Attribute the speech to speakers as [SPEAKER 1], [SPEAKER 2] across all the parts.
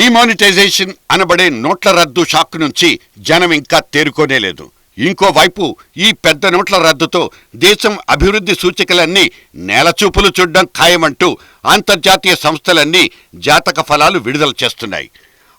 [SPEAKER 1] Demonetisation అనబడే నోట్ల రద్దు షాక్ నుంచి జనం ఇంకా తేరుకోనే లేదు. ఇంకోవైపు ఈ పెద్ద నోట్ల రద్దుతో దేశం అభివృద్ధి సూచికలన్నీ నేలచూపులు చూడ్డం ఖాయమంటూ అంతర్జాతీయ సంస్థలన్నీ జాతక ఫలాలు విడుదల చేస్తున్నాయి.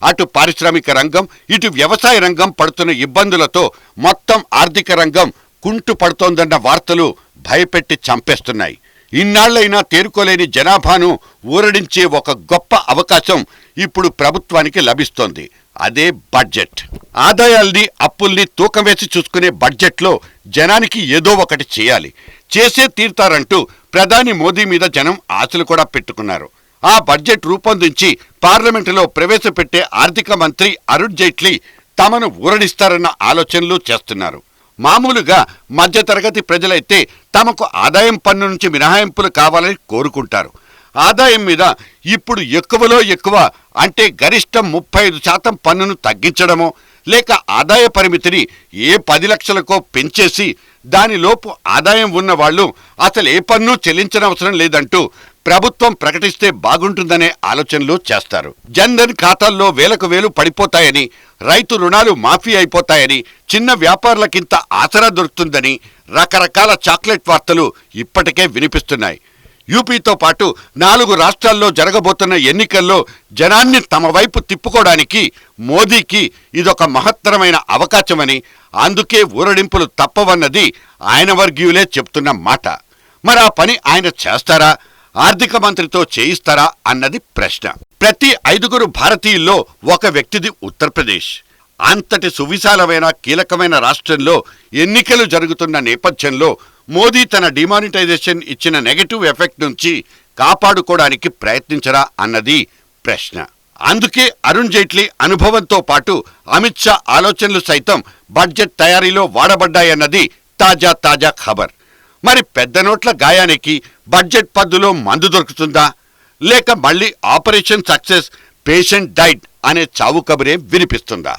[SPEAKER 1] అటు పారిశ్రామిక రంగం ఇటు వ్యవసాయ రంగం పడుతున్న ఇబ్బందులతో మొత్తం ఆర్థిక రంగం కుంటు పడుతోందన్న వార్తలు భయపెట్టి చంపేస్తున్నాయి. ఇన్నాళ్ళైనా తేరుకోలేని జనాభాను ఊరడించే ఒక గొప్ప అవకాశం ఇప్పుడు ప్రభుత్వానికి లభిస్తోంది. అదే బడ్జెట్. ఆదాయాల్ని అప్పుల్ని తూకం వేసి చూసుకునే బడ్జెట్లో జనానికి ఏదో ఒకటి చేయాలి. చేసే తీర్తారంటూ ప్రధాని మోదీ మీద జనం ఆశలు కూడా పెట్టుకున్నారు. ఆ బడ్జెట్ రూపొందించి పార్లమెంటులో ప్రవేశపెట్టే ఆర్థిక మంత్రి అరుణ్ జైట్లీ తమను ఊరడిస్తారన్న ఆలోచనలు చేస్తున్నారు. మామూలుగా మధ్యతరగతి ప్రజలైతే తమకు ఆదాయం పన్ను నుంచి మినహాయింపులు కావాలని కోరుకుంటారు. ఆదాయం మీద ఇప్పుడు ఎక్కువలో ఎక్కువ అంటే గరిష్టం ముప్పై ఐదు శాతం పన్నును తగ్గించడమో లేక ఆదాయ పరిమితిని ఏ పది లక్షలకో పెంచేసి దానిలోపు ఆదాయం ఉన్న వాళ్ళు అసలు ఏ పన్ను చెల్లించనవసరం లేదంటూ ప్రభుత్వం ప్రకటిస్తే బాగుంటుందనే ఆలోచనలు చేస్తారు. జన్ధన్ ఖాతాల్లో వేలకు వేలు పడిపోతాయని రైతు రుణాలు మాఫీ అయిపోతాయని చిన్న వ్యాపారులకింత ఆసరా దొరుకుతుందని రకరకాల చాక్లెట్ వార్తలు ఇప్పటికే వినిపిస్తున్నాయి. యూపీతో పాటు నాలుగు రాష్ట్రాల్లో జరగబోతున్న ఎన్నికల్లో జనాన్ని తమ వైపు తిప్పుకోవడానికి మోదీకి ఇదొక మహత్తరమైన అవకాశమని అందుకే ఊరడింపులు తప్పవన్నది ఆయన వర్గీయులే చెప్తున్న మాట. మరి ఆ పని ఆయన చేస్తారా? ఆర్థిక మంత్రితో చేయిస్తారా అన్నది ప్రశ్న. ప్రతి ఐదుగురు భారతీయుల్లో ఒక వ్యక్తిది ఉత్తరప్రదేశ్. అంతటి సువిశాలమైన కీలకమైన రాష్ట్రంలో ఎన్నికలు జరుగుతున్న నేపథ్యంలో మోదీ తన డిమానిటైజేషన్ ఇచ్చిన నెగటివ్ ఎఫెక్ట్ నుంచి కాపాడుకోవడానికి ప్రయత్నించరా అన్నది ప్రశ్న. అందుకే అరుణ్ జైట్లీ అనుభవంతో పాటు అమిత్ షా ఆలోచనలు సైతం బడ్జెట్ తయారీలో వాడబడ్డాయన్నది తాజా తాజా ఖబర్. మరి పెద్ద నోట్ల గాయానికి బడ్జెట్ పద్దులో మందు దొరుకుతుందా? లేక మళ్ళీ ఆపరేషన్ సక్సెస్ పేషెంట్ డైట్ అనే చావు కబురే వినిపిస్తుందా?